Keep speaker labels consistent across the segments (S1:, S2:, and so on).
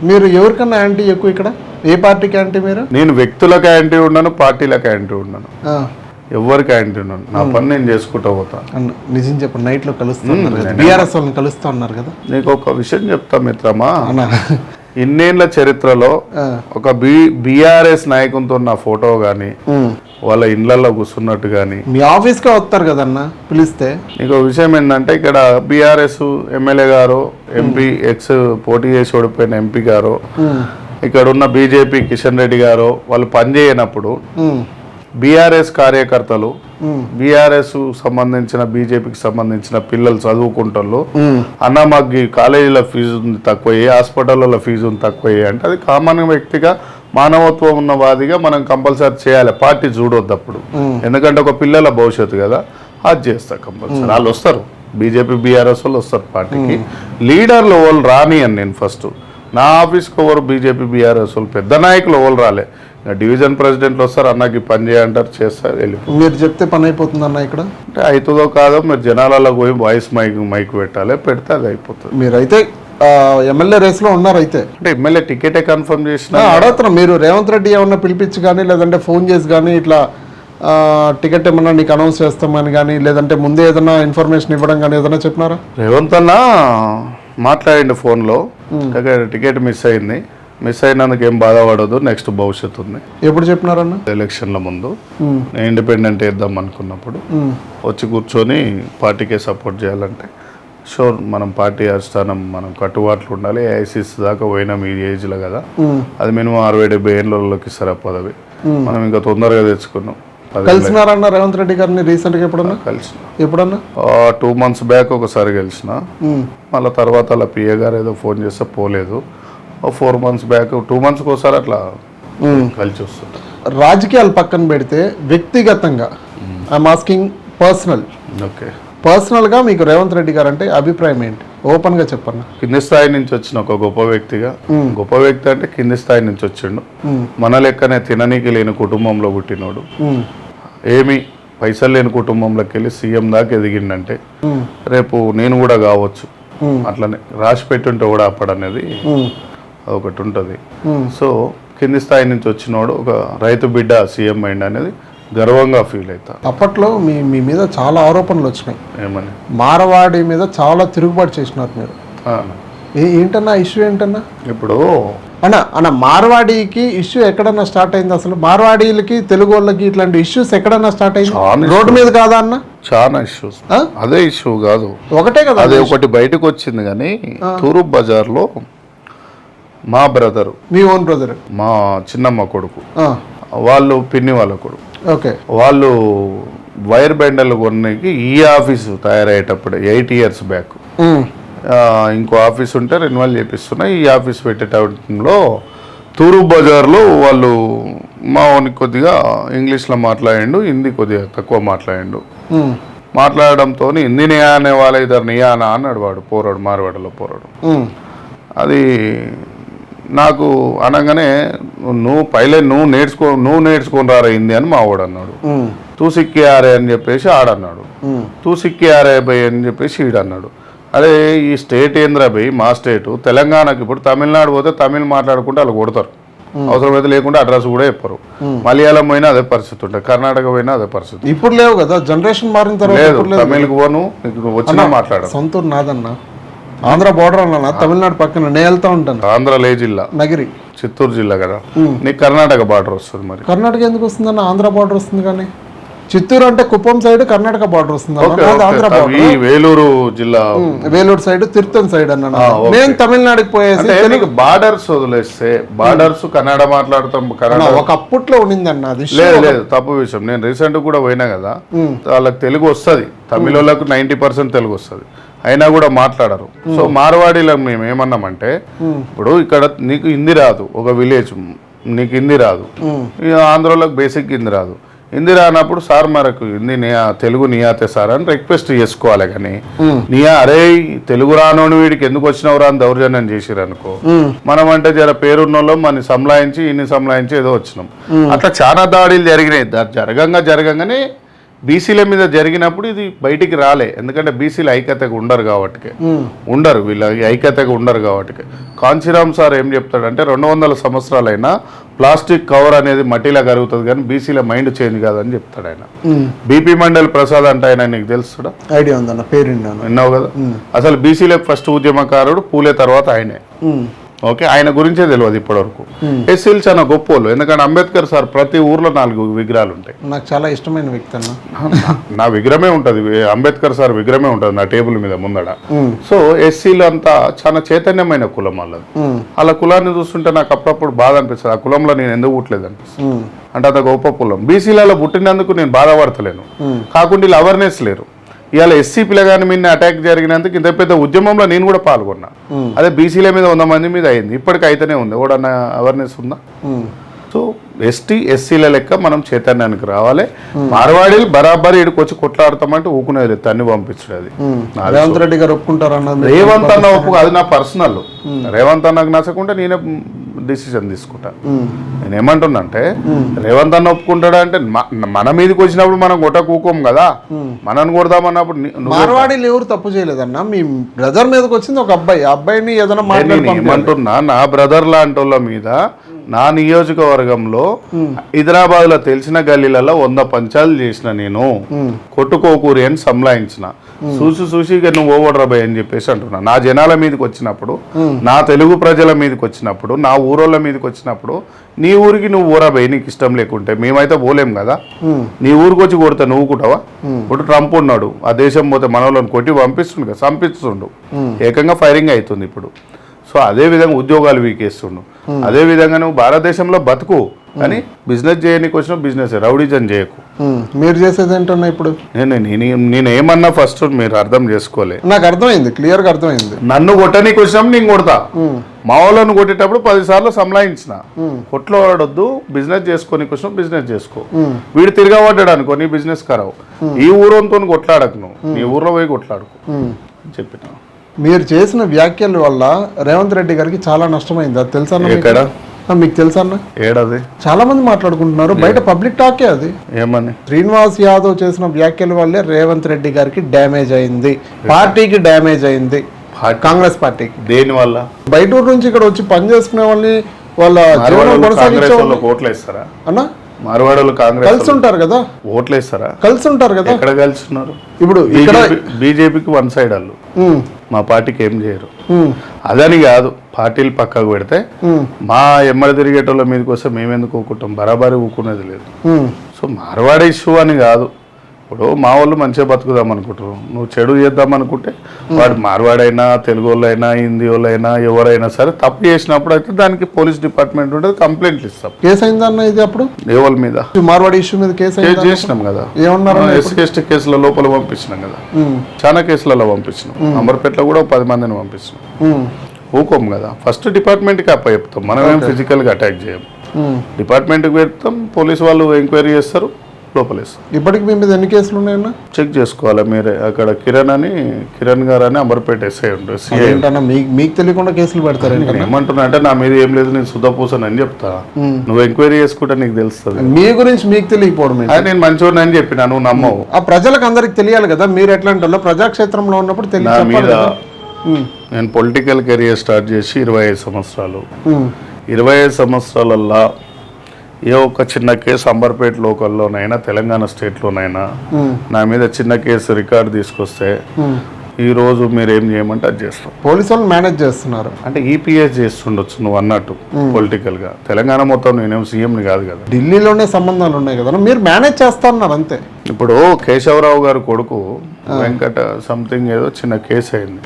S1: మీరు ఎవరికన్నా యాంటీ ఎక్కువ ఇక్కడ? ఏ పార్టీకి యాంటీ మీరు?
S2: నేను వ్యక్తులకు యాంటీ ఉండను పార్టీలకు యాంటీ ఉండను.
S1: ఆ,
S2: ఎవరికి యాంటీ ఉండను. నా పని నేను చేసుకుంటూ పోతా.
S1: అన్న నిజం చెప్పండి నైట్లో కలుస్తున్నారు కదా. బీఆర్ఎస్ వాళ్ళని కలుస్తూ ఉన్నారు కదా.
S2: నీకు ఒక విషయం చెప్తా మిత్రమా?
S1: అన్న.
S2: ఇన్నేళ్ళ చరిత్రలో ఒక బి బీఆర్ఎస్ నాయకునితో నా ఫోటో కానీ
S1: ఉమ్.
S2: వాళ్ళ ఇళ్ళలో కూర్చున్నట్టు కానీ.
S1: మీ ఆఫీస్ కే వస్తారు కదన్న పిలిస్తే?
S2: నీకు విషయం ఏంటంటే ఇక్కడ బీఆర్ఎస్ ఎమ్మెల్యే గారు ఎంపీ ఎక్స్ పోటీ చేసి ఓడిపోయిన ఎంపీ గారు ఇక్కడ ఉన్న బీజేపీ కిషన్ రెడ్డి గారు వాళ్ళు పనిచేయనప్పుడు బీఆర్ఎస్ కార్యకర్తలు బీఆర్ఎస్ సంబంధించిన బీజేపీకి సంబంధించిన పిల్లలు చదువుకుంటారు అన్న మాకు కాలేజీల ఫీజు తక్కువ హాస్పిటల్లో ఫీజు తక్కువ అంటే అది కామన్ వ్యక్తిగా మానవత్వం ఉన్నవాదిగా మనం కంపల్సరీ చేయాలి. పార్టీ చూడొద్దు అప్పుడు. ఎందుకంటే ఒక పిల్లల భవిష్యత్తు కదా అది చేస్తా కంపల్సరీ. వాళ్ళు వస్తారు. బీజేపీ బీఆర్ఎస్ వాళ్ళు వస్తారు పార్టీకి. లీడర్లు వాళ్ళు రాని అని నేను ఫస్ట్. నా ఆఫీస్కి ఎవరు బీజేపీ బీఆర్ఎస్ వాళ్ళు పెద్ద నాయకులు ఎవరు రాలే. డివిజన్ ప్రెసిడెంట్లు వస్తారు అన్నకి పని చేయంటారు చేస్తారు వెళ్ళి
S1: మీరు చెప్తే పని అయిపోతుంది అన్న ఇక్కడ?
S2: అంటే అవుతుందో కాదో మీరు జనాలలో పోయి వాయిస్ మైక్ మైక్ పెట్టాలి పెడితే అది అయిపోతుంది.
S1: మీరైతే ఎమ్మెల్యే రేస్లో ఉన్నారు అయితే.
S2: అంటే ఎమ్మెల్యే టికెటే కన్ఫర్మ్ చేసిన
S1: అడుగుతున్నా మీరు రేవంత్ రెడ్డి ఏమన్నా పిలిపించి కానీ లేదంటే ఫోన్ చేసి కానీ ఇట్లా టికెట్ ఏమన్నా నీకు అనౌన్స్ చేస్తామని కానీ లేదంటే ముందే ఏదైనా ఇన్ఫర్మేషన్ ఇవ్వడం కానీ ఏదైనా చెప్పినారా?
S2: రేవంత్ అన్న మాట్లాడిండు ఫోన్లో టికెట్ మిస్ అయింది. మిస్ అయినందుకు ఏం బాధపడదు నెక్స్ట్ భవిష్యత్తు ఉంది.
S1: ఎప్పుడు చెప్పినారన్న?
S2: ఎలక్షన్ల ముందు. ఇండిపెండెంట్ వేద్దాం అనుకున్నప్పుడు. వచ్చి కూర్చొని పార్టీకే సపోర్ట్ చేయాలంటే. షూర్ మనం పార్టీ అధిష్టానం మనం కట్టుబాట్లు ఉండాలి. ఐసీసీ దాకా పోయినాం ఈ ఏజ్లో కదా. అది మినిమం అరవై డెబ్బై ఏళ్ళలోకి ఇస్తారు ఆ పదవి మనం ఇంకా తొందరగా తెచ్చుకున్నాం.
S1: కలిసినారన్న రేవంత్ రెడ్డి గారిని రీసెంట్గా ఎప్పుడన్నా
S2: కలిసిన.
S1: ఎప్పుడన్నా?
S2: టూ మంత్స్ బ్యాక్ ఒకసారి కలిసిన. మళ్ళీ తర్వాత అలా పిఏ గారు ఏదో ఫోన్ చేస్తే పోలేదు. ఫోర్ మంత్స్ బ్యాక్ టూ మంత్స్కి ఒకసారి అట్లా. కలిసి వస్తుంది.
S1: రాజకీయాలు పక్కన పెడితే వ్యక్తిగతంగా ఐఎమ్ ఆస్కింగ్ పర్సనల్
S2: ఓకే.
S1: పర్సనల్గా మీకు రేవంత్ రెడ్డి గారు అంటే అభిప్రాయం ఏంటి? ఓపెన్గా చెప్పన్న.
S2: కింది స్థాయి నుంచి వచ్చిన ఒక గొప్ప వ్యక్తిగా. గొప్ప వ్యక్తి అంటే కింది స్థాయి నుంచి వచ్చిండు. మన లెక్కనే తిననీకి లేని కుటుంబంలో పుట్టినోడు. ఏమి పైసలు లేని కుటుంబంలోకి వెళ్ళి సీఎం దాకా ఎదిగిండంటే రేపు నేను కూడా కావచ్చు. అట్లనే రాసి పెట్టుంటే కూడా అప్పుడనేది ఒకటి ఉంటుంది. సో కింది స్థాయి నుంచి వచ్చినోడు ఒక రైతు బిడ్డ సీఎం అయింది అనేది గర్వంగా ఫీల్ అవుతా.
S1: అప్పట్లో మీ మీ మీద చాలా ఆరోపణలు వచ్చినాయి.
S2: ఏమని?
S1: మారవాడి మీద చాలా తిరుగుబాటు చేసినారు మీరు. ఏంటన్నా ఇష్యూ ఏంటన్నా?
S2: ఇప్పుడు
S1: అన్న అన్న మార్వాడికి ఇష్యూ ఎక్కడన్నా స్టార్ట్ అయింది అసలు? మార్వాడీలకి తెలుగు వాళ్ళకి ఇట్లాంటి ఇష్యూస్ ఎక్కడన్నా స్టార్ట్ అయింది? రోడ్డు మీద కాదా అన్న?
S2: చాలా ఇష్యూస్? అదే ఇష్యూ కాదు.
S1: ఒకటే కదా
S2: అదే ఒకటి బయటకు వచ్చింది కానీ తూరూప్ బజార్లో మా బ్రదరు.
S1: మీ ఓన్ బ్రదర్.
S2: మా చిన్నమ్మ కొడుకు. వాళ్ళు పిన్ని వాళ్ళ కొడుకు.
S1: ఓకే.
S2: వాళ్ళు వైర్ బెండర్లు కొనడానికి ఈ ఆఫీసు తయారయ్యేటప్పుడు ఎయిట్ ఇయర్స్ బ్యాక్. ఇంకో ఆఫీస్ ఉంటే రెన్యువల్ చేపిస్తున్నా ఈ ఆఫీస్ పెట్టేటంలో తూరు బజార్లో వాళ్ళు మా వానికి కొద్దిగా ఇంగ్లీష్లో మాట్లాడిండు హిందీ కొద్దిగా తక్కువ మాట్లాడిండు. మాట్లాడడంతో హిందీ నియా అనే వాళ్ళ ఇద్దరు నియానా అన్నాడు వాడు పోరాడు మారవాడలో పోరాడు. అది నాకు అనగానే నువ్వు పైలే నువ్వు నేర్చుకో నువ్వు నేర్చుకొని రారా హిందీ అని మా వాడు అన్నాడు. తూ సిక్కి ఆరే అని చెప్పేసి ఆడన్నాడు తూ సిక్కి ఆరే బై అని చెప్పేసి ఈడన్నాడు అరే ఈ స్టేట్ ఏంద్రా బై మా స్టేట్? తెలంగాణకి ఇప్పుడు తమిళనాడు పోతే తమిళ్ మాట్లాడుకుంటే వాళ్ళు కొడతారు. అవసరమైతే లేకుంటే అడ్రస్ కూడా చెప్పరు. మలయాళం పోయినా అదే పరిస్థితి ఉంటుంది. కర్ణాటక పోయినా అదే పరిస్థితి
S1: ఇప్పుడు లేవు కదా జనరేషన్ మారిన తర్వాత
S2: లేదు తమిళ్కి పోను వచ్చినా మాట్లాడరు
S1: సొంతూరు నాదన్న. ఆంధ్ర బోర్డర్ అన్న తమిళనాడు పక్కన నేను వెళ్తా ఉంటాను.
S2: ఆంధ్ర లే జిల్లా.
S1: నగిరి.
S2: చిత్తూరు జిల్లా కదా. నీకు కర్ణాటక బార్డర్ వస్తుంది మరి.
S1: కర్ణాటక ఎందుకు వస్తుందన్న? ఆంధ్ర బార్డర్ వస్తుంది కానీ. చిత్తూరు అంటే కుప్పం సైడ్ కర్ణాటక బార్డర్ వస్తుంది అన్న ఆంధ్ర. బార్డర్
S2: వేలూరు జిల్లా.
S1: వేలూరు సైడ్ తిరుత్తన్ సైడ్ అన్న. నేను తమిళనాడుకి పోయేసి
S2: బార్డర్స్ వదిలేస్తే బార్డర్స్ కన్నడ మాట్లాడతాం కన్నడ
S1: అన్న, ఒక అప్పట్లో ఉండిందన్న అది.
S2: లేదు లేదు తప్పు విషయం. నేను రీసెంట్ కూడా పోయినా కదా. వాళ్ళకి తెలుగు వస్తుంది. తమిళ వాళ్ళకు నైంటీ పర్సెంట్ తెలుగు వస్తుంది. అయినా కూడా మాట్లాడరు. సో మార్వాడీలో మేము ఏమన్నామంటే ఇప్పుడు ఇక్కడ నీకు హిందీ రాదు ఒక విలేజ్ నీకు హిందీ రాదు. ఆంధ్రలోకి బేసిక్ హిందీ రాదు. హిందీ రానప్పుడు సార్ మనకు హిందీ నియా తెలుగు నియాతే సార్ అని రిక్వెస్ట్ చేసుకోవాలి కానీ నియా అరే తెలుగు రానోని వీడికి ఎందుకు వచ్చినవరా అని దౌర్జన్యం చేసిరు అనుకో మనం అంటే జర పేరున్నోళ్ళు మన సంలాయించి ఇన్ని సంలాయించి ఏదో వచ్చినాం. అట్లా చాలా దాడులు జరిగినాయి. జరగంగా జరగంగానే బీసీల మీద జరిగినప్పుడు ఇది బయటికి రాలే. ఎందుకంటే బీసీలు ఐక్యతగా ఉండరు కాబట్టి ఉండరు వీళ్ళ ఐక్యతగా ఉండరు కాబట్టి కాంచీరామ్ సార్ ఏం చెప్తాడంటే రెండు వందల సంవత్సరాలైనా ప్లాస్టిక్ కవర్ అనేది మట్టిలా కరుగుతుంది కానీ బీసీల మైండ్ చేంజ్ కాదని చెప్తాడు ఆయన. బీపీ మండల్ ప్రసాద్ అంటే ఆయన నీకు తెలుసుడా
S1: ఐడియా ఉందన్న పేరు
S2: విన్నావు కదా? అసలు బీసీలకు ఫస్ట్ ఉద్యమకారుడు పూలే తర్వాత ఆయనే. ఓకే? ఆయన గురించే తెలియదు ఇప్పటివరకు. ఎస్సీలు చాలా గొప్పోళ్ళు. ఎందుకంటే అంబేద్కర్ సార్ ప్రతి ఊర్లో నాలుగు విగ్రహాలు ఉంటాయి.
S1: నాకు చాలా ఇష్టమైన వ్యక్తి అన్న.
S2: నా విగ్రహమే ఉంటుంది. అంబేద్కర్ సార్ విగ్రహమే ఉంటుంది నా టేబుల్ మీద ముందడ.
S1: ఉమ్,
S2: సో ఎస్సీలు అంతా చాలా చైతన్యమైన కులం వాళ్ళది.
S1: ఉమ్,
S2: అలా కులాన్ని చూస్తుంటే నాకు అప్పుడప్పుడు బాధ అనిపిస్తుంది. ఆ కులంలో నేను ఎందుకు పుట్టలేదు అనిపిస్తుంది. అంటే అంత గొప్ప కులం. బీసీలలో పుట్టినందుకు నేను బాధపడతలేను. కాకుండా వీళ్ళు అవేర్నెస్ లేరు. ఇవాళ ఎస్సీ పిల్లగాని మీద అటాక్ జరిగినందుకు ఇంత పెద్ద ఉద్యమంలో నేను కూడా పాల్గొన్నా. అదే బీసీల మీద వంద మంది మీద అయింది. ఇప్పటికి అయితేనే ఉంది. ఎవడన్నా అవేర్నెస్ ఉందా. సో ఎస్టీ ఎస్సీల లెక్క మనం చైతన్యానికి రావాలి. మార్వాడీలు బరాబర్ ఇక్కడికి వచ్చి కొట్లాడతామంటే ఊకునేది లేదు. తన్ని పంపించడు అది.
S1: రేవంత్ రెడ్డి గారు ఒప్పుకుంటారన్నది
S2: రేవంత్ అన్న ఒప్పు అది నా పర్సనల్ రేవంత్ అన్నకు నచ్చకుంటే నేనే డిసిజన్ తీసుకుంటా. నేను ఏమంటున్నా అంటే రేవంత్ అన్న ఒప్పుకుంటాడా అంటే మన మీదకి వచ్చినప్పుడు మనం కొట్ట కూకోం కదా మనని కొడదామన్నప్పుడు
S1: మార్వాడీలు ఎవరు తప్పు చేయలేదన్న మీ బ్రదర్ మీదకి వచ్చింది ఒక అబ్బాయి. ఆ అబ్బాయిని ఏదైనా
S2: నేను
S1: మాట్లాడి
S2: ఏమంటున్నా నా బ్రదర్ లాంటి వాళ్ళ మీద నా నియోజకవర్గంలో హైదరాబాద్లో తెలిసిన గల్లీలలో వంద పంచాలు చేసిన నేను. కొట్టుకోకూరి అని సంలాయించిన. చూసి చూసి నువ్వు ఓవడరాబాయ్ అని చెప్పేసి అంటున్నా. నా జనాల మీదకి వచ్చినప్పుడు నా తెలుగు ప్రజల మీదకి వచ్చినప్పుడు నా ఊరోళ్ళ మీదకి వచ్చినప్పుడు నీ ఊరికి నువ్వు ఊరాబాయ్ నీకు ఇష్టం లేకుంటే మేమైతే పోలేం కదా? నీ ఊరికి వచ్చి కొడితే నువ్వు కుటవా ఇప్పుడు ట్రంప్ ఉన్నాడు ఆ దేశం పోతే మన వాళ్ళని కొట్టి పంపిస్తుండు కదా చంపిస్తుండు. ఏకంగా ఫైరింగ్ అవుతుంది ఇప్పుడు. సో అదే విధంగా ఉద్యోగాలు వీకేస్తుండు. అదే విధంగా నువ్వు భారతదేశంలో బతుకు కానీ బిజినెస్ చేయడానికి వచ్చిన బిజినెస్ రౌడీజన్ చేయకు.
S1: ఉమ్. మీరు చేసేది ఏంటన్నా ఇప్పుడు?
S2: నేను నేను నేను ఏమన్నా ఫస్ట్ మీరు అర్థం చేసుకోలే.
S1: నాకు అర్థమైంది క్లియర్గా అర్థమైంది.
S2: నన్ను కొట్టనీకి వచ్చినప్పుడు నేను కొడతా. మా వాళ్ళని కొట్టేటప్పుడు పది సార్లు సంలాయించిన. కొట్లో వాడొద్దు బిజినెస్ చేసుకోనికి వచ్చిన బిజినెస్ చేసుకో. వీడు తిరగబడ్డాడు అనుకో నీ బిజినెస్ ఖరావు ఈ ఊరంతో కొట్లాడకు నువ్వు. నీ ఊర్లో పోయి కొట్లాడుకో. చెప్పిన?
S1: మీరు చేసిన వ్యాఖ్యల వల్ల రేవంత్ రెడ్డి గారికి చాలా నష్టమైంది. అది తెలుసా అన్న మీకు?
S2: ఎక్కడ?
S1: ఆ, మీకు తెలుసా అన్న?
S2: ఏడది?
S1: చాలా మంది మాట్లాడుకుంటున్నారు. బయట పబ్లిక్ టాకే అది.
S2: ఏమని?
S1: శ్రీనివాస్ యాదవ్ చేసిన వ్యాఖ్యల వల్లే రేవంత్ రెడ్డి గారికి డ్యామేజ్ అయింది. పార్టీకి డ్యామేజ్ అయింది. కాంగ్రెస్ పార్టీకి.
S2: దేని వల్ల?
S1: బయట నుంచి ఇక్కడ వచ్చి పని చేసుకునే వాళ్ళని వాళ్ళ జీవనం కొనసాగించే
S2: ఓట్లు వేస్తారా
S1: అన్న?
S2: మార్వాడోళ్ళు కాంగ్రెస్
S1: కలిసి ఉంటారు కదా?
S2: వాళ్ళకి ఓట్లు వేస్తారా
S1: కలిసి ఉంటారు కదా?
S2: ఎక్కడ కలిసి ఉన్నారు
S1: ఇప్పుడు ఇక్కడ
S2: బీజేపీకి వన్ సైడ్ వాళ్ళు. మా పార్టీకి ఏం చేయరు. అదని కాదు పార్టీలు పక్కకు పెడితే మా ఎమ్మడి తిరిగేటోళ్ళ మీదకి వస్తే మేమెందుకు ఊకుంటాం బరాబరి ఊకునేది లేదు. సో మార్వాడ ఇష్యూ అని కాదు. ఇప్పుడు మా వాళ్ళు మంచిగా బతుకుదాం అనుకుంటారు. నువ్వు చెడు చేద్దాం అనుకుంటే వాడు మార్వాడైనా తెలుగు వాళ్ళైనా హిందీ వాళ్ళైనా ఎవరైనా సరే తప్పు చేసినప్పుడు అయితే దానికి పోలీస్ డిపార్ట్మెంట్ ఉంటుంది కంప్లైంట్లు ఇస్తాం.
S1: కేసు అయిందన్న ఇది అప్పుడు?
S2: ఎవరి మీద?
S1: మార్వాడి ఇష్యూ మీద కేసు
S2: చేసినాం కదా.
S1: ఏమన్నారు
S2: ఎస్సీ ఎస్టీ కేసుల లోపల పంపించినాం కదా. చాలా కేసులలో పంపించినాం. అమర్పేటలో కూడా ఒక పది మందిని పంపించినాం. ఊకోం కదా. ఫస్ట్ డిపార్ట్మెంట్కి అప్ప చెప్తాం. మనం ఏం ఫిజికల్గా అటాక్ చేయం. డిపార్ట్మెంట్కి పెడతాం పోలీస్ వాళ్ళు ఎంక్వైరీ చేస్తారు. లోపలేస్తాం
S1: ఇప్పటికి మీ మీద ఎన్ని కేసులు ఉన్నాయన్న?
S2: చెక్ చేసుకోవాలి మీరే. అక్కడ కిరణ్ అని కిరణ్ గారు అని అమర్పేట ఎస్ఐ సిఐ
S1: ఏంటన్నా మీకు మీకు తెలియకుండా కేసులు పెడతారు
S2: నేను ఏమంటున్నా అంటే నా మీద ఏం లేదు నేను సుధపూసని అని చెప్తా. నువ్వు ఎంక్వైరీ చేసుకుంటే నీకు తెలుస్తుంది.
S1: మీ గురించి మీకు తెలియకపోవడం ఏంటి?
S2: అది నేను మంచివాడిని అని చెప్పిన నువ్వు నమ్మవు.
S1: ఆ ప్రజలకు అందరికి తెలియాలి కదా మీరు ఎట్లాంటి వాళ్ళు? ప్రజాక్షేత్రంలో ఉన్నప్పుడు తెలియ
S2: నా
S1: చెప్పాలి
S2: మీద
S1: కదా. ఉమ్,
S2: నేను పొలిటికల్ కెరియర్ స్టార్ట్ చేసి ఇరవై ఐదు సంవత్సరాలు.
S1: ఉమ్,
S2: ఇరవై ఐదు సంవత్సరాలల్లా ఏ ఒక్క చిన్న కేసు అంబర్పేట లోకల్లోనైనా తెలంగాణ స్టేట్లోనైనా నా మీద చిన్న కేసు రికార్డు తీసుకొస్తే. ఈ రోజు మీరు ఏం చేయమంటే అది చేస్తాం.
S1: పోలీసు వాళ్ళు మేనేజ్ చేస్తున్నారు.
S2: అంటే ఈపీఎస్ చేస్తుండొచ్చు నువ్వు అన్నట్టు పొలిటికల్గా. తెలంగాణ మొత్తం నేనేం సీఎంని కాదు కదా.
S1: ఢిల్లీలోనే సంబంధాలు ఉన్నాయి కదా. మీరు మేనేజ్ చేస్తున్నారు అంతే.
S2: ఇప్పుడు కేశవరావు గారు కొడుకు వెంకట సంథింగ్ ఏదో చిన్న కేసు అయింది.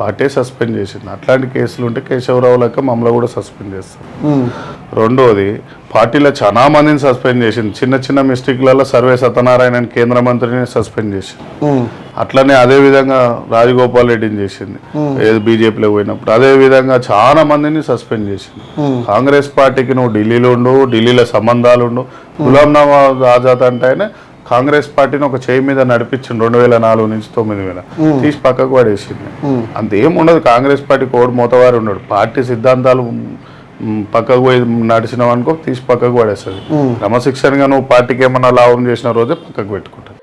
S2: పార్టీ సస్పెండ్ చేసింది. అట్లాంటి కేసులు ఉంటే కేశవరావు లెక్క మమ్మల్ని కూడా సస్పెండ్ చేస్తారు.
S1: ఉమ్,
S2: రెండోది పార్టీలో చాలా మందిని సస్పెండ్ చేసింది. చిన్న చిన్న మిస్టేక్లలో సర్వే సత్యనారాయణ కేంద్ర మంత్రిని సస్పెండ్ చేసింది. అట్లనే అదే విధంగా రాజగోపాల్ రెడ్డిని చేసింది. ఏది బీజేపీలో పోయినప్పుడు అదే విధంగా చాలా మందిని సస్పెండ్ చేసింది. కాంగ్రెస్ పార్టీకి నువ్వు ఢిల్లీలో ఉండు ఢిల్లీలో సంబంధాలు ఉండు. గులాం నవాజ్ ఆజాద్ అంటే ఆయన కాంగ్రెస్ పార్టీని ఒక చేయి మీద నడిపించింది రెండు వేల నాలుగు నుంచి తొమ్మిది వేల. తీసి పక్కకు పడేసింది. అంతేం ఉండదు కాంగ్రెస్ పార్టీ కోడ్ మోతవారు ఉండడు పార్టీ సిద్ధాంతాలు పక్కకు పోయి నడిచినావు అనుకో తీసి పక్కకు పడేస్తుంది. క్రమశిక్షణగా నువ్వు పార్టీకి ఏమన్నా లాభం చేసిన రోజే పక్కకు పెట్టుకుంటా